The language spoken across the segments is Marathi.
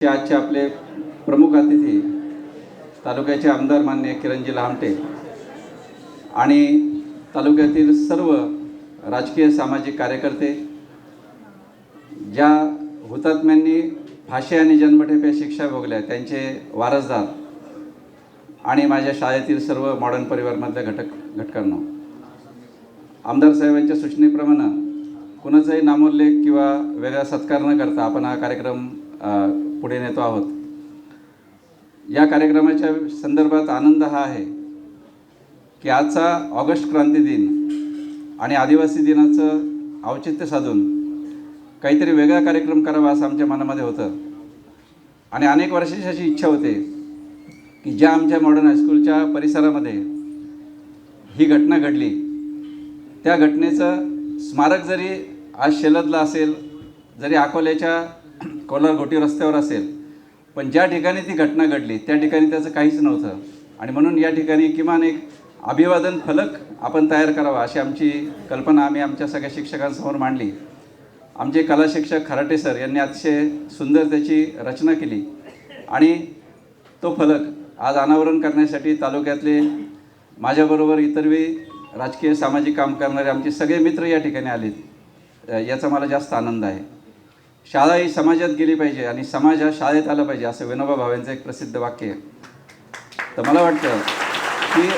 आजचे आपले प्रमुख अतिथी तालुक्याचे आमदार मान्य किरणजी लहामटे आणि तालुक्यातील सर्व राजकीय सामाजिक कार्यकर्ते ज्या हुतात्म्यांनी फाशी आणि जन्मठेप्या शिक्षा भोगल्या त्यांचे वारसदार आणि माझ्या शाळेतील सर्व मॉडर्न परिवारमधल्या घटक घटकांना. आमदार साहेबांच्या सूचनेप्रमाणे कुणाचाही नामोल्लेख किंवा वेगळा सत्कार न करता आपण हा कार्यक्रम पुढे नेतो आहोत. या कार्यक्रमाच्या संदर्भात आनंद हा आहे की आजचा ऑगस्ट क्रांती दिन आणि आदिवासी दिनाचं औचित्य साधून काहीतरी वेगळा कार्यक्रम करावा असं आमच्या मनामध्ये होतं. आणि अनेक वर्षाची अशी इच्छा होते की ज्या आमच्या मॉडर्न हायस्कूलच्या परिसरामध्ये ही घटना घडली त्या घटनेचं स्मारक जरी आज शेलदला असेल जरी अकोल्याच्या कोलार गोटी रस्त्यावर असेल पण ज्या ठिकाणी ती घटना घडली त्या ठिकाणी त्याचं काहीच नव्हतं. आणि म्हणून या ठिकाणी किमान एक अभिवादन फलक आपण तयार करावा अशी आमची कल्पना आम्ही आमच्या सगळ्या शिक्षकांसमोर मांडली. आमचे कला शिक्षक खराटे सर यांनी अतिशय सुंदर त्याची रचना केली. आणि तो फलक आज अनावरण करण्यासाठी तालुक्यातले माझ्याबरोबर इतरवी राजकीय सामाजिक काम करणारे आमचे सगळे मित्र या ठिकाणी आलेत. याचा मला जास्त आनंद आहे. शाळा ही समाजात गेली पाहिजे आणि समाज हा शाळेत आला पाहिजे असं विनोबा भावेंचं एक प्रसिद्ध वाक्य आहे. तर मला वाटतं की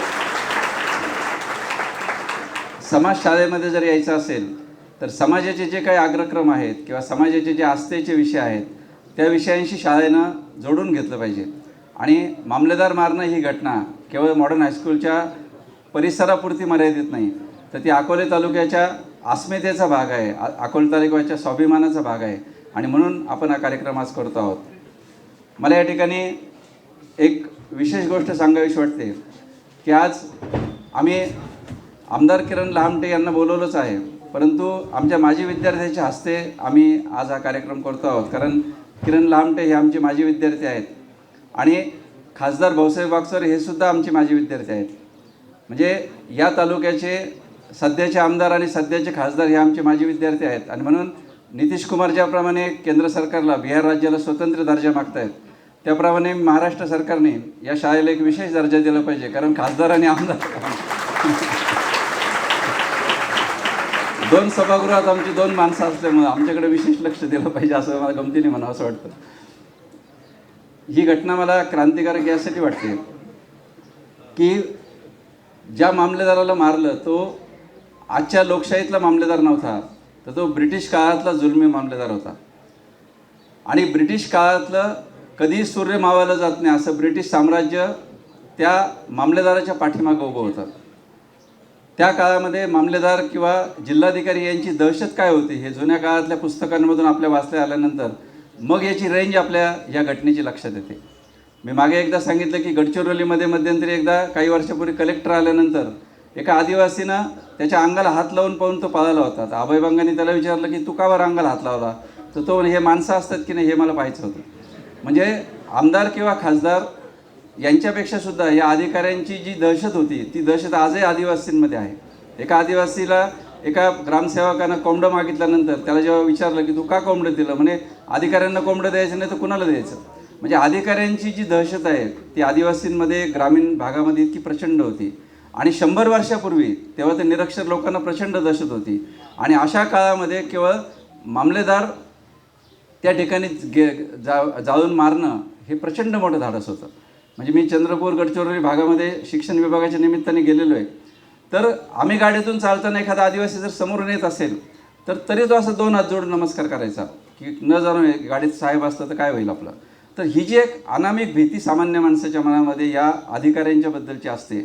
समाज शाळेमध्ये जर यायचं असेल तर समाजाचे जे काही अग्रक्रम आहेत किंवा समाजाचे जे आस्थेचे विषय आहेत त्या विषयांशी शाळेनं जोडून घेतलं पाहिजे. आणि मामलेदार मारणं ही घटना केवळ मॉडर्न हायस्कूलच्या परिसरापुरती मर्यादित नाही तर ती अकोले तालुक्याच्या अस्मितेचा भाग आहे अकोले तालुक्याच्या स्वाभिमानाचा भाग आहे. आणि म्हणून आपण हा कार्यक्रम आज करतो आहोत. मला या ठिकाणी एक विशेष गोष्ट सांगावीशी वाटते की आज आम्ही आमदार किरण लहामटे यांना बोलवलंच आहे परंतु आमच्या माजी विद्यार्थ्याच्या हस्ते आम्ही आज हा कार्यक्रम करतो आहोत कारण किरण लहामटे हे आमचे माजी विद्यार्थी आहेत. आणि खासदार भाऊसाहेब बागसर हे सुद्धा आमचे माजी विद्यार्थी आहेत. म्हणजे या तालुक्याचे सध्याचे आमदार आणि सध्याचे खासदार हे आमचे माजी विद्यार्थी आहेत. आणि म्हणून नितीश कुमार ज्याप्रमाणे केंद्र सरकारला बिहार राज्याला स्वतंत्र दर्जा मागतायत त्याप्रमाणे महाराष्ट्र सरकारने या शाळेला एक विशेष दर्जा दिला पाहिजे कारण खासदार आणि आमदार दोन सभागृहात आमची दोन माणसं असल्यामुळे आमच्याकडे विशेष लक्ष दिलं पाहिजे असं मला गमतीने म्हणावं असं वाटतं. ही घटना मला क्रांतिकारक यासाठी वाटते की ज्या मामलेदाराला मारलं तो आजच्या लोकशाहीतला मामलेदार नव्हता. तर तो ब्रिटिश काळातला जुलमी मामलेदार होता. आणि ब्रिटिश काळातलं कधीही सूर्य मावायला जात नाही असं ब्रिटिश साम्राज्य त्या मामलेदाराच्या पाठीमागं उभं होतं. त्या काळामध्ये मामलेदार किंवा जिल्हाधिकारी यांची दहशत काय होती हे जुन्या काळातल्या पुस्तकांमधून आपल्या वाचल्या आल्यानंतर मग याची रेंज आपल्या या घटनेची लक्षात येते. मी मागे एकदा सांगितलं की गडचिरोलीमध्ये मध्यंतरी एकदा काही वर्षापूर्वी कलेक्टर आल्यानंतर एका आदिवासीनं त्याच्या अंगाला हात लावून पाहून तो पळाला होता. तर अभय त्याला विचारलं की तू कावर अंगाला हात लावला? तर तो हे माणसं असतात की नाही हे मला पाहायचं होतं. म्हणजे आमदार किंवा खासदार यांच्यापेक्षा सुद्धा या अधिकाऱ्यांची जी दहशत होती ती दहशत आजही आदिवासींमध्ये आहे. एका आदिवासीला एका ग्रामसेवकानं कोंबडं मागितल्यानंतर त्याला जेव्हा विचारलं की तू का कोंबडं दिलं? म्हणे अधिकाऱ्यांना कोंबडं द्यायचं नाही तर कुणाला द्यायचं? म्हणजे अधिकाऱ्यांची जी दहशत आहे ती आदिवासींमध्ये ग्रामीण भागामध्ये इतकी प्रचंड होती. आणि शंभर वर्षापूर्वी तेव्हा ते निरक्षर लोकांना प्रचंड दहशत होती. आणि अशा काळामध्ये केवळ मामलेदार त्या ठिकाणी गे जा जाळून मारणं हे प्रचंड मोठं धाडस होतं. म्हणजे मी चंद्रपूर गडचिरोली भागामध्ये शिक्षण विभागाच्या निमित्ताने गेलेलो आहे. तर आम्ही गाडीतून चालताना एखादा आदिवासी जर समोरून येत असेल तर तरी तो असं दोन हात जोडून नमस्कार करायचा की न जाणून गाडीत साहेब असतं तर काय होईल आपलं? तर ही जी एक अनामिक भीती सामान्य माणसाच्या मनामध्ये या अधिकाऱ्यांच्याबद्दलची असते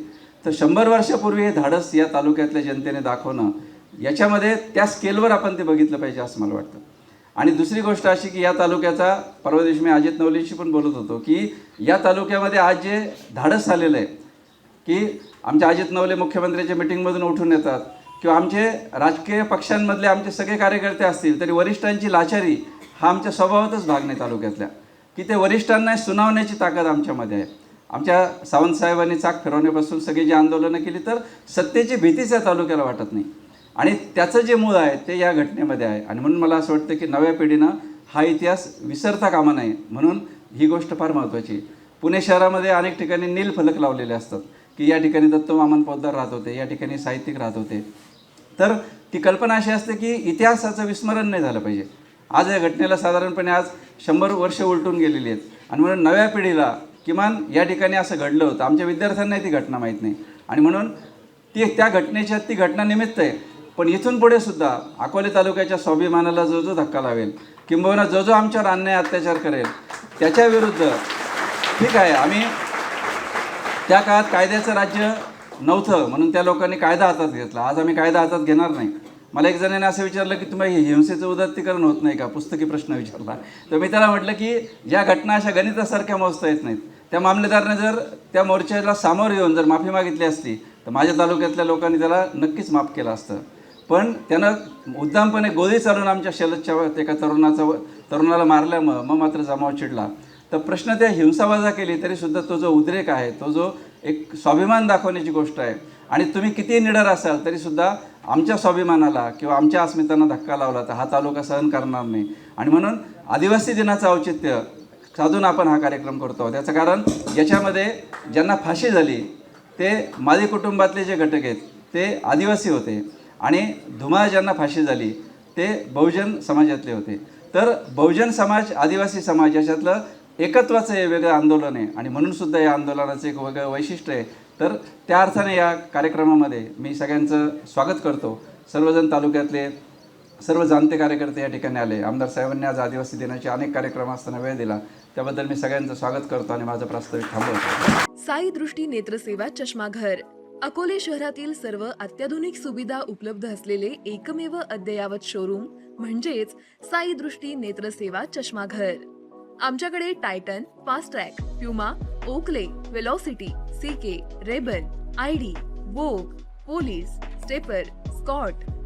तर शंभर वर्षापूर्वी हे धाडस या तालुक्यातल्या जनतेने दाखवणं याच्यामध्ये त्या स्केलवर आपण ते बघितलं पाहिजे असं मला वाटतं. आणि दुसरी गोष्ट अशी की या तालुक्याचा परवा दिवशी मी अजित नवलेशी पण बोलत होतो की या तालुक्यामध्ये आज जे धाडस झालेलं आहे की आमच्या अजित नवले मुख्यमंत्र्यांच्या मिटिंगमधून उठून येतात किंवा आमचे राजकीय पक्षांमधले आमचे सगळे कार्यकर्ते असतील तरी वरिष्ठांची लाचारी हा आमच्या स्वभावातच भाग नाही तालुक्यातल्या. की ते वरिष्ठांना सुनावण्याची ताकद आमच्यामध्ये आहे. आमच्या सावंतसाहेबांनी चाक फिरवण्यापासून सगळी जी आंदोलनं केली तर सत्तेची भीतीच या तालुक्याला वाटत नाही. आणि त्याचं जे मूळ आहे ते या घटनेमध्ये आहे. आणि म्हणून मला असं वाटतं की नव्या पिढीनं हा इतिहास विसरता कामा नये. म्हणून ही गोष्ट फार महत्त्वाची पुणे शहरामध्ये अनेक ठिकाणी नील फलक लावलेले असतात की या ठिकाणी दत्तवामन पोद्दार राहत होते या ठिकाणी साहित्यिक राहत होते. तर ती कल्पना अशी असते की इतिहासाचं विस्मरण नाही झालं पाहिजे. आज या घटनेला साधारणपणे आज शंभर वर्ष उलटून गेलेली आहेत. आणि म्हणून नव्या पिढीला किमान या ठिकाणी असं घडलं होतं. आमच्या विद्यार्थ्यांनाही ती घटना माहीत नाही. आणि म्हणून ती त्या घटनेच्या ती घटना निमित्त आहे. पण इथून पुढे सुद्धा अकोले तालुक्याच्या स्वाभिमानाला जो जो धक्का लावेल किंबहुना जो जो आमच्यावर अन्याय अत्याचार करेल त्याच्या विरुद्ध ठीक आहे आम्ही त्या काळात कायद्याचं राज्य नव्हतं म्हणून त्या लोकांनी कायदा हातात घेतला. आज आम्ही कायदा हातात घेणार नाही. मला एक जणाने असं विचारलं की तुम्हाला हे हिंसेचं उदात्तीकरण होत नाही का? पुस्तकी प्रश्न विचारला. तर मी त्याला म्हटलं की ज्या घटना अशा गणितासारख्या मोजता येत नाहीत त्या मामलेदारने जर त्या मोर्चाला सामोरं येऊन जर माफी मागितली असती तर माझ्या तालुक्यातल्या लोकांनी त्याला नक्कीच माफ केलं असतं. पण त्यानं मुद्दामपणे गोळी चालून आमच्या शलदच्या एका तरुणाचा तरुणाला मारल्यामुळं मग मात्र जमाव चिडला. तर प्रश्न त्या हिंसावाजा केली तरीसुद्धा तो जो उद्रेक आहे तो जो एक स्वाभिमान दाखवण्याची गोष्ट आहे. आणि तुम्ही किती निडर असाल तरीसुद्धा आमच्या स्वाभिमानाला किंवा आमच्या अस्मितांना धक्का लावला तर हा तालुका सहन करणार नाही. आणि म्हणून आदिवासी दिनाचं औचित्य साधून आपण हा कार्यक्रम करतो. त्याचं कारण याच्यामध्ये ज्यांना फाशी झाली ते मादी कुटुंबातले जे घटक आहेत ते आदिवासी होते आणि धुमाळ ज्यांना फाशी झाली ते बहुजन समाजातले होते. तर बहुजन समाज आदिवासी समाज याच्यातलं एकत्वाचं हे वेगळं आंदोलन आहे आणि म्हणूनसुद्धा या आंदोलनाचं एक वेगळं वैशिष्ट्य आहे. तर त्या अर्थाने या कार्यक्रमामध्ये मी सगळ्यांचं स्वागत करतो. सर्वजण तालुक्यातले सर्व जाणते कार्यकर्ते या ठिकाणी आले. आमदार साहेबांनी आज आदिवासी दिनाचे अनेक कार्यक्रम असताना वेळ दिला. त्याबद्दल मी सगळ्यांचं स्वागत करतो आणि माझं प्रास्ताविक थांबवतो. साई दृष्टी नेत्रसेवा चष्माघर. अकोले शहरातील सर्व अत्याधुनिक सुविधा उपलब्ध असलेले एकमेव अद्ययावत शोरूम म्हणजेच साई दृष्टी नेत्रसेवा चष्माघर. आमच्याकडे Titan Fast Track Puma Oakley Velocity CK Rayban ID Vogue Police Stepper Scott